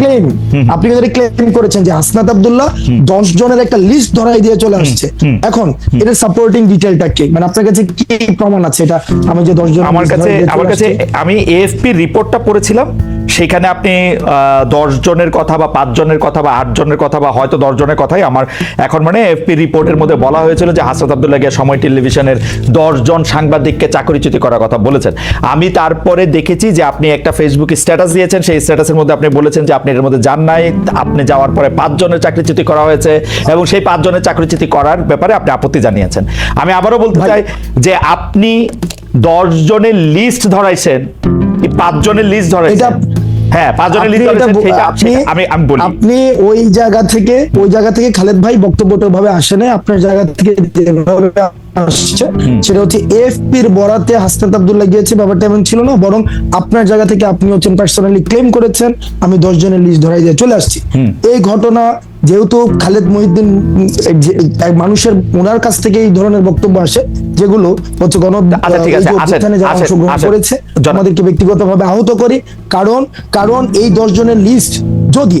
Claim আপনি কিন্তু claim করেছেন যে হাসনাত আব্দুল্লাহ দশ জনের একটা লিস্ট ধরাই দিয়ে চলে আসছে। এখন এটা সাপোর্টিং ডিটেলটা কি? মানে আপনার কাছে কি প্রমাণ আছে? এটা আমি যে দশ জন আমার কাছে আমার কাছে আমি এএফপি রিপোর্টটা পড়েছিলাম। সেখানে আপনি দশ জনের কথা বা পাঁচ জনের কথা বা আট জনের কথা বা হয়তো দশ জনের কথাই আমার এখন মানে এফপি রিপোর্টের মধ্যে বলা হয়েছিল যে হাসনাত আবদুল্লাহ গিয়া সময় টেলিভিশনের দশ জন সাংবাদিককে চাকরিচ্যুতি করার কথা বলেছেন। আমি তারপরে দেখেছি যে আপনি একটা ফেসবুকে স্ট্যাটাস দিয়েছেন সেই স্ট্যাটাসের মধ্যে আপনি বলেছেন যে আপনি এর মধ্যে যান নাই আপনি যাওয়ার পরে পাঁচ জনের চাকরিচ্যুতি করা হয়েছে এবং সেই পাঁচ জনের চাকরিচ্যুতি করার ব্যাপারে আপনি আপত্তি জানিয়েছেন। আমি আবারও বলতে চাই যে আপনি দশ জনের লিস্ট ধরাইছেন কি পাঁচ জনের লিস্ট ধরে এটা- হ্যাঁ পাঁচ জনের লিস্ট আপনি আমি আমি বলি। আপনি ওই জায়গা থেকে ওই জায়গা থেকে খালেদ ভাই বক্তব্যটা ভাবে আসে না আপনার জায়গা থেকে যেভাবে আসছে সেটা হচ্ছে এফপির বরাতে হাসনাত আব্দুল্লাহ গিয়েছে ব্যাপারটা এমন ছিল না বরং আপনার জায়গা থেকে আপনি হচ্ছেন পার্সোনালি ক্লেম করেছেন আমি দশ জনের লিস্ট ধরাই দিয়ে চলে আসছি। এই ঘটনা যেহেতু খালেদ মহিউদ্দিন মানুষের ওনার কাছ থেকে এই ধরনের বক্তব্য আসে যেগুলো হচ্ছে গণ আচ্ছা, অভ্যুত্থানে যারা অংশগ্রহণ করেছে আমাদেরকে ব্যক্তিগতভাবে আহত করি কারণ কারণ এই দশ জনের লিস্ট যদি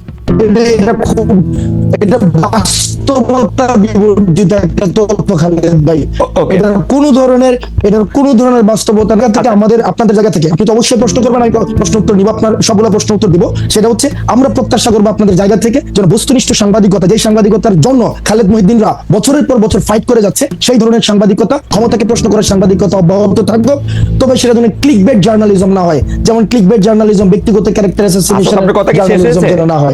এটা খুব এটা বাস্তবতা বিবর্জিত একটা খালেদ ভাই। ও- এটার কোন ধরনের এটার কোন ধরনের বাস্তবতা থেকে আমাদের আপনাদের জায়গা থেকে। আপনি তো অবশ্যই প্রশ্ন করবেন আমি প্রশ্ন উত্তর নিব আপনার সবগুলো প্রশ্ন উত্তর দিব। সেটা হচ্ছে আমরা প্রত্যাশা করব আপনাদের জায়গা থেকে যেন বস্তুনিষ্ঠ সাংবাদিকতা যে সাংবাদিকতার জন্য খালেদ মহিদ্দিনরা বছরের পর বছর ফাইট করে যাচ্ছে সেই ধরনের সাংবাদিকতা ক্ষমতাকে প্রশ্ন করার সাংবাদিকতা অব্যাহত থাকবে তবে সেটা যেন ক্লিক বেট জার্নালিজম না হয়। যেমন ক্লিক বেট জার্নালিজম ব্যক্তিগত ক্যারেক্টার না হয়।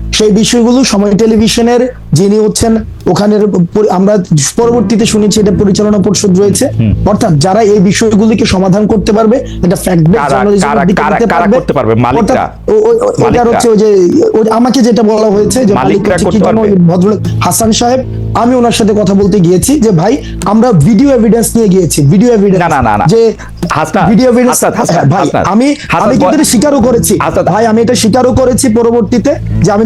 সেই বিষয়গুলো সময় টেলিভিশনের যিনি হচ্ছেন ওখানের আমরা পরবর্তীতে শুনেছি এটা পরিচালনা পরিষদ রয়েছে অর্থাৎ যারা এই বিষয়গুলিকে সমাধান করতে পারবে এটা ফ্যাক্ট করতে পারবে? মালিকরা? হচ্ছে ওই যে আমাকে যেটা বলা হয়েছে যে মালিকরা করতে পারবে? ভদ্রলোক হাসান সাহেব আমি ওনার সাথে কথা বলতে গিয়েছি যে ভাই আমরা ভিডিও এভিডেন্স নিয়ে গিয়েছি ভিডিও এভিডেন্স না, না, না। যে ভিডিও এভিডেন্স ভাই আমি আমি কিন্তু স্বীকারও করেছি ভাই আমি এটা স্বীকারও করেছি পরবর্তীতে যে আমি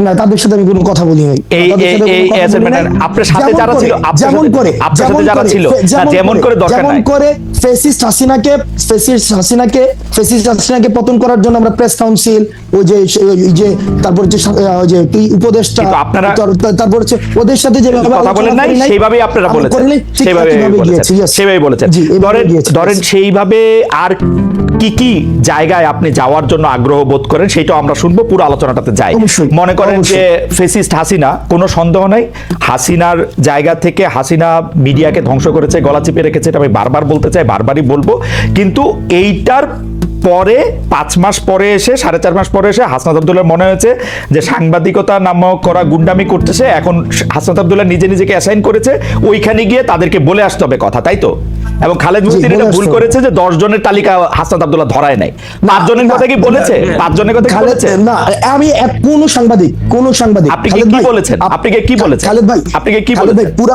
না তাদের সাথে আমি কোনো কথা বলি নাই। এই এই আপনার সাথে যারা ছিল, যেমন করে আপনার সাথে যারা ছিল, যেমন করে দরকার যেমন করে ফেসিস্ট হাসিনাকে ফেসিস্ট হাসিনাকে ফেসিস্ট হাসিনাকে পতন করার জন্য আমরা প্রেস কাউন্সিল ওই যে যে তারপর ওই যে কি উপদেষ্টা কিন্তু আপনারা- তার- তার- তারপর হচ্ছে ওদের সাথে যেভাবে কথা বলেন নাই করি সেইভাবেই আপনারা বলেছেন। সেইভাবে বলেছেন। সেইভাবে বলেছেন। ধরেন ধরেন সেইভাবে আর কি কি জায়গায় আপনি যাওয়ার জন্য আগ্রহ বোধ করেন সেটাও আমরা শুনব পুরো আলোচনাটাতে যাই। অবশ্যই, মনে করেন অবশ্যই। যে ফেসিস্ট হাসিনা কোনো সন্দেহ নাই। হাসিনার জায়গা থেকে হাসিনা মিডিয়াকে ধ্বংস করেছে গলা চিপে রেখেছে এটা আমি বারবার বলতে চাই বারবারই বলব। কিন্তু এইটার পরে পাঁচ মাস পরে এসে সাড়ে চার মাস পরে এসে হাসনাত আবদুল্লাহ মনে হয়েছে যে সাংবাদিকতা নামক করা গুন্ডামি করতেছে এখন হাসনাত আবদুল্লাহ নিজে নিজেকে অ্যাসাইন করেছে ওইখানে গিয়ে তাদেরকে বলে আসতে হবে কথা তাই তো? এবং খালেদ মুফতির এটা ভুল করেছে যে দশ জনের তালিকা হাসনাত আবদুল্লাহ ধরায় নাই পাঁচ জনের কথা কি বলেছে পাঁচ জনের কথা কি বলেছে না আমি কোন সাংবাদিক কোন সাংবাদিক আপনি কি- বলেছেন? আপনি কি- বলেছেন? খালেদ ভাই আপনি কি- বলেছেন? পুরো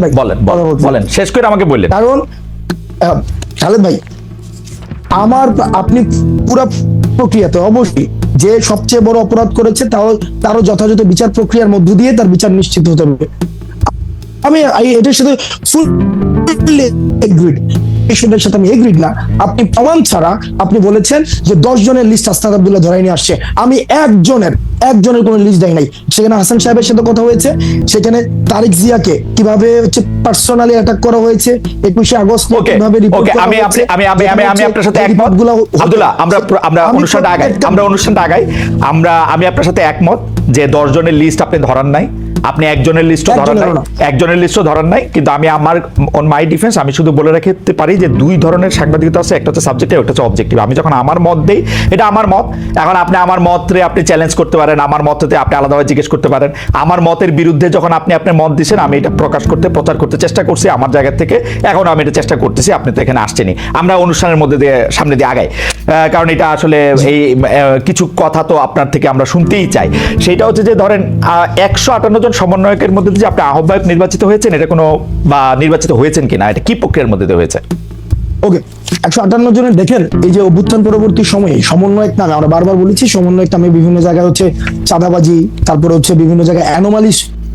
খালেদ ভাই, বলেন বলেন শেষ করে আমাকে বললেন। কারণ খালেদ ভাই আমার আপনি পুরো প্রক্রিয়াতে অবশ্যই যে সবচেয়ে বড় অপরাধ করেছে তাও তারও যথাযথ বিচার প্রক্রিয়ার মধ্য দিয়ে তার বিচার নিশ্চিত হতে হবে। আমি এটার সাথে ফুললি এগ্রিড এটার সাথে আমি এগ্রিড না। আপনি প্রমাণ ছাড়া আপনি বলেছেন যে দশ জনের লিস্ট আস্তাদ আব্দুল্লাহ ধরাই নিয়ে আসছে। আমি একজনের একজনের কোনো লিস্ট দেয় নাই। সেখানে হাসান সাহেবের সাথে কথা হয়েছে সেখানে তারিক জিয়াকে কীভাবে হচ্ছে পার্সোনালি অ্যাটাক করা হয়েছে একুশে আগস্ট কীভাবে করা আমি আপনি আমি আমি আমি আমি আপনার সাথে একমত। আব্দুল্লাহ আমরা আমরা অনুষ্ঠানটা আগাই আমরা অনুষ্ঠানটা আগাই। আমরা আমি আপনার সাথে একমত যে দশ জনের লিস্ট আপনি ধরান নাই। আপনি একজনের লিস্টও ধরান নাই। একজনের লিস্টও ধরান নাই। কিন্তু আমি আমার অন মাই ডিফেন্স আমি শুধু বলে রাখতে পারি যে দুই ধরনের সাংবাদিকতা আছে। একটা হচ্ছে সাবজেক্টিভ একটা হচ্ছে অবজেক্টিভ আমি যখন আমার মত দেই এটা আমার মত। এখন আপনি আমার মতরে আপনি চ্যালেঞ্জ করতে পারেন। আমার মততে আপনি আলাদাভাবে জিজ্ঞেস করতে পারেন। আমার মতের বিরুদ্ধে যখন আপনি আপনার মত দিচ্ছেন, আমি এটা প্রকাশ করতে, প্রচার করতে চেষ্টা করছি। আমার জায়গা থেকে এখন আমি এটা চেষ্টা করতেছি, আপনি তো এখানে আসছেনই। আমরা অনুষ্ঠানের মধ্যে দিয়ে, সামনে দিয়ে আগাই। কারণ এটা আসলে এই কিছু কথা তো আপনার থেকে আমরা শুনতেই চাই। সেটা হচ্ছে যে, ধরেন একশো আটান্ন জন সমন্বয়কের মধ্যে যে আপনি আহ্বায়ক নির্বাচিত হয়েছেন, এটা কোনো, বা নির্বাচিত হয়েছেন কিনা, এটা কি প্রক্রিয়ার মধ্যে দিয়ে হয়েছে? ওকে, একশো আটান্ন জনের দেখেন, এই যে অভ্যুত্থান পরবর্তী সময়ে সমন্বয়ক নামে আমরা বারবার বলেছি, সমন্বয়ক নামে বিভিন্ন জায়গায় হচ্ছে চাঁদাবাজি, তারপরে হচ্ছে বিভিন্ন জায়গায় অ্যানোমালিস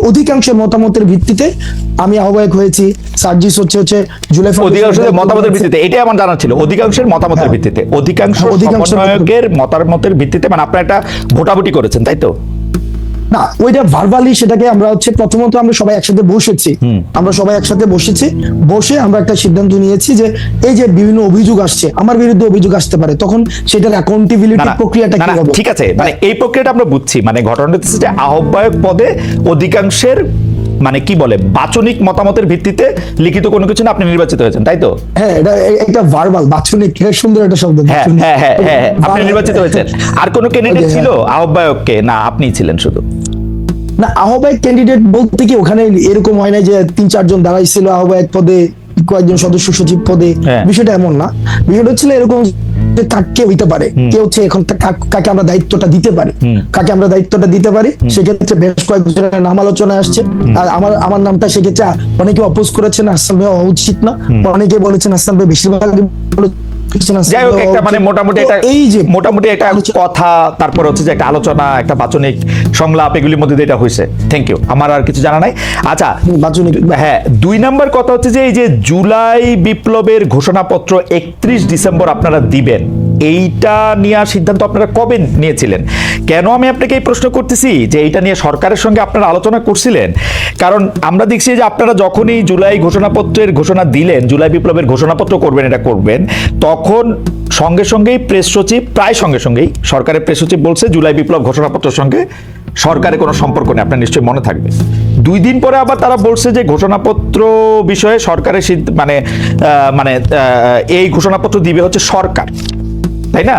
অধিকাংশের মতামতের ভিত্তিতে আমি আহ্বায়ক হয়েছি। সার্জিস হচ্ছে হচ্ছে জুলাই অধিকাংশের মতামতের ভিত্তিতে এটাই আমার জানা ছিল অধিকাংশের মতামতের হ্যাঁ। ভিত্তিতে। অধিকাংশ অধিকাংশের মতামতের ভিত্তিতে মানে আপনারা একটা ভোটাভুটি করেছেন তাই তো? না ওইটা ভার্বালি সেটাকে আমরা হচ্ছে প্রথমত আমরা সবাই একসাথে বসেছি। আমরা সবাই একসাথে বসেছি। বসে আমরা একটা সিদ্ধান্ত নিয়েছি যে এই যে বিভিন্ন অভিযোগ আসছে আমার বিরুদ্ধে অভিযোগ আসতে পারে তখন সেটার অ্যাকাউন্টেবিলিটি প্রক্রিয়াটা কি হবে ঠিক আছে মানে এই প্রক্রিয়াটা আমরা বুঝছি। মানে ঘটনাটা হচ্ছে যে আহ্বায়ক পদে অধিকাংশের মানে কি বলে বাচনিক মতামতের ভিত্তিতে লিখিত কোনো কিছু না আপনি নির্বাচিত হয়েছেন তাই তো? হ্যাঁ এটা এ- এটা ভার্বাল বাছুনিক এটা সুন্দর একটা শব্দ। হ্যাঁ হ্যাঁ হ্যাঁ হ্যাঁ হ্যাঁ, আপনি নির্বাচিত হয়েছেন। আর কোনো ক্যান্ডিডেট ছিল আহ্বায়ককে? না আপনিই ছিলেন শুধু। না আহ্বায়ক ক্যান্ডিডেট বলতে কি ওখানে এরকম হয় না যে তিন চারজন দাঁড়াইছিল আহ্বায়ক পদে কয়েকজন সদস্য সচিব পদে? হ্যাঁ। বিষয়টা এমন না। বিষয়টা হচ্ছিল এরকম যে কাকে হইতে পারে। কে হচ্ছে এখন কাকে আমরা দায়িত্বটা দিতে পারি? কাকে আমরা দায়িত্বটা দিতে পারি? সেক্ষেত্রে বেশ কয়েকজনের নাম আলোচনা আসছে। আর আমার আমার নামটা সেক্ষেত্রে অনেকে অপোজ করেছেন হাসান ভাই হওয়া উচিত না। অনেকে বলেছেন হাসান ভাই বেশিরভাগ যাই হোক একটা মানে। মোটামুটি একটা এই যে মোটামুটি একটা কথা তারপর হচ্ছে যে একটা আলোচনা একটা বাচনিক সংলাপ এগুলির মধ্যে এটা হয়েছে থ্যাংক ইউ আমার আর কিছু জানা নাই। আচ্ছা বাচনিক হ্যাঁ দুই নাম্বার কথা হচ্ছে যে এই যে জুলাই বিপ্লবের ঘোষণাপত্র একত্রিশ ডিসেম্বর আপনারা দিবেন এইটা নেওয়ার সিদ্ধান্ত আপনারা কবে নিয়েছিলেন? কেন আমি আপনাকে এই প্রশ্ন করতেছি? যে এইটা নিয়ে সরকারের সঙ্গে আপনারা আলোচনা করছিলেন? কারণ আমরা দেখছি যে আপনারা যখনই জুলাই ঘোষণাপত্রের ঘোষণা দিলেন জুলাই বিপ্লবের ঘোষণাপত্র করবেন এটা করবেন তখন সঙ্গে সঙ্গেই প্রেস সচিব, প্রায় সঙ্গে সঙ্গেই সরকারের প্রেস সচিব বলছে, জুলাই বিপ্লব ঘোষণাপত্রের সঙ্গে সরকারের কোনো সম্পর্ক নেই, আপনার নিশ্চয়ই মনে থাকবে। দুই দিন পরে আবার তারা বলছে যে ঘোষণাপত্র বিষয়ে সরকারের মানে মানে এই ঘোষণাপত্র দিবে হচ্ছে সরকার। তাই না?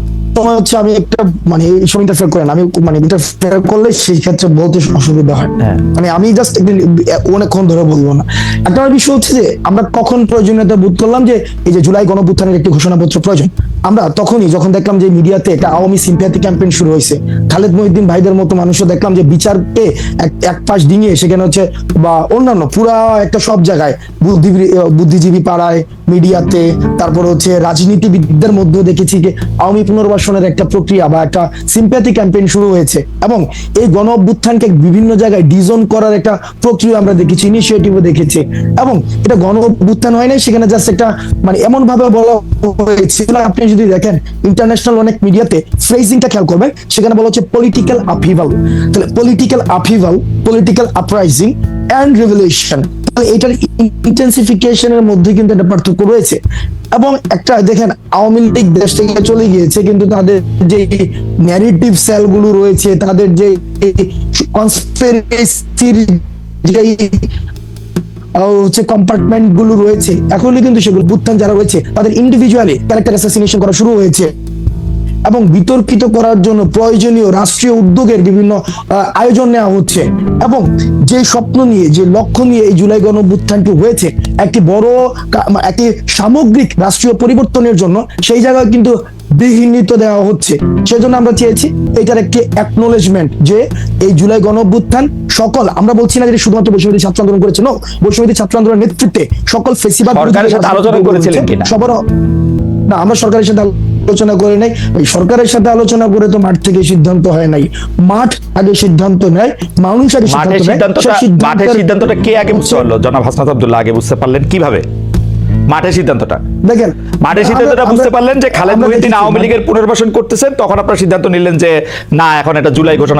সময় হচ্ছে আমি একটা মানে এই সময় ইন্টারফেয়ার করেন আমি মানে ইন্টারফেয়ার করলে সেই ক্ষেত্রে বলতে অসুবিধা হয়। হ্যাঁ। মানে আমি জাস্ট অনেকক্ষণ ধরে বলব না। একটা বিষয় হচ্ছে যে আমরা কখন প্রয়োজনীয়তা বোধ করলাম যে এই যে জুলাই গণপুত্থানের একটি ঘোষণাপত্র প্রয়োজন। আমরা তখনই যখন দেখলাম যে মিডিয়াতে একটা আওয়ামী সিম্প্যাথি ক্যাম্পেইন শুরু হয়েছে, খালেদ মহিউদ্দিন ভাইদের মতো মানুষও দেখলাম যে বিচারকে এক পাশ ডিঙিয়ে সেখানে হচ্ছে, বা অন্যান্য পুরা একটা সব জায়গায় বুদ্ধিজীবী বুদ্ধিজীবী পাড়ায়, মিডিয়াতে, তারপর হচ্ছে রাজনীতিবিদদের মধ্যেও দেখেছি যে আওয়ামী পুনর্বাসনের একটা প্রক্রিয়া বা একটা সিম্প্যাথি ক্যাম্পেইন শুরু হয়েছে। এবং এই গণ অভ্যুত্থানকে বিভিন্ন জায়গায় ডিজন করার একটা প্রক্রিয়া আমরা দেখেছি ইনিশিয়েটিভও দেখেছি। এবং এটা গণ অভ্যুত্থান হয় নাই, সেখানে জাস্ট একটা মানে এমন ভাবে বলা হয়েছিল, আপনি যদি দেখেন ইন্টারন্যাশনাল অনেক মিডিয়াতে ফ্রেজিংটা খেয়াল করবেন, সেখানে বলা হচ্ছে পলিটিক্যাল আপহিভাল তাহলে political upheaval political uprising and revolution তাহলে এটার ইন্টেন্সিফিকেশনের মধ্যে কিন্তু একটা পার্থক্য রয়েছে। এবং একটা দেখেন, আওয়ামী লীগ দেশ থেকে চলে গিয়েছে, কিন্তু তাদের যে ন্যারেটিভ সেলগুলো রয়েছে, তাদের যে কনস্পিরেসির যে হচ্ছে কম্পার্টমেন্টগুলো রয়েছে। কিন্তু সেগুলো যারা রয়েছে, তাদের ইন্ডিভিজুয়ালি ক্যারেক্টার অ্যাসাসিনেশন করা শুরু হয়েছে। এবং বিতর্কিত করার জন্য প্রয়োজনীয় রাষ্ট্রীয় উদ্যোগের বিভিন্ন আয়োজন নেওয়া হচ্ছে। এবং যে স্বপ্ন নিয়ে, যে লক্ষ্য নিয়ে এই জুলাই গণভ্যুত্থানটি হয়েছে, একটি বড় একটি সামগ্রিক রাষ্ট্রীয় পরিবর্তনের জন্য সেই জায়গায় কিন্তু বিঘ্নিত দেওয়া হচ্ছে। সেজন্য আমরা চেয়েছি এটার একটি অ্যাকনোলেজমেন্ট যে এই জুলাই গণভ্যুত্থান সকল আমরা বলছি না যে শুধুমাত্র বৈষম্যদী ছাত্র আন্দোলন করেছে নো বৈষম্যদী ছাত্র আন্দোলনের নেতৃত্বে সকল ফেসিবাদ সরকারের সাথে আলোচনা করেছিলেন কিনা? সবার না আমরা সরকারের সাথে আলোচনা করে নাই। ওই সরকারের সাথে আলোচনা করে তো মাঠ থেকে সিদ্ধান্ত হয় নাই। মাঠ আগে সিদ্ধান্ত নেয় মানুষ আগে সিদ্ধান্ত নেয়। সিদ্ধান্তটা কে আগে বুঝতে পারল জনাব হাসনাত আব্দুল্লাহ আগে বুঝতে পারলেন কীভাবে? মাঠের সিদ্ধান্তটা। দেখেন মাঠের সিদ্ধান্তটা বুঝতে পারলেন যে খালেদ মহিউদ্দিন আওয়ামী লীগের পুনর্বাসন করতেছেন তখন আপনারা সিদ্ধান্ত নিলেন যে না এখন এটা জুলাই ঘোষণা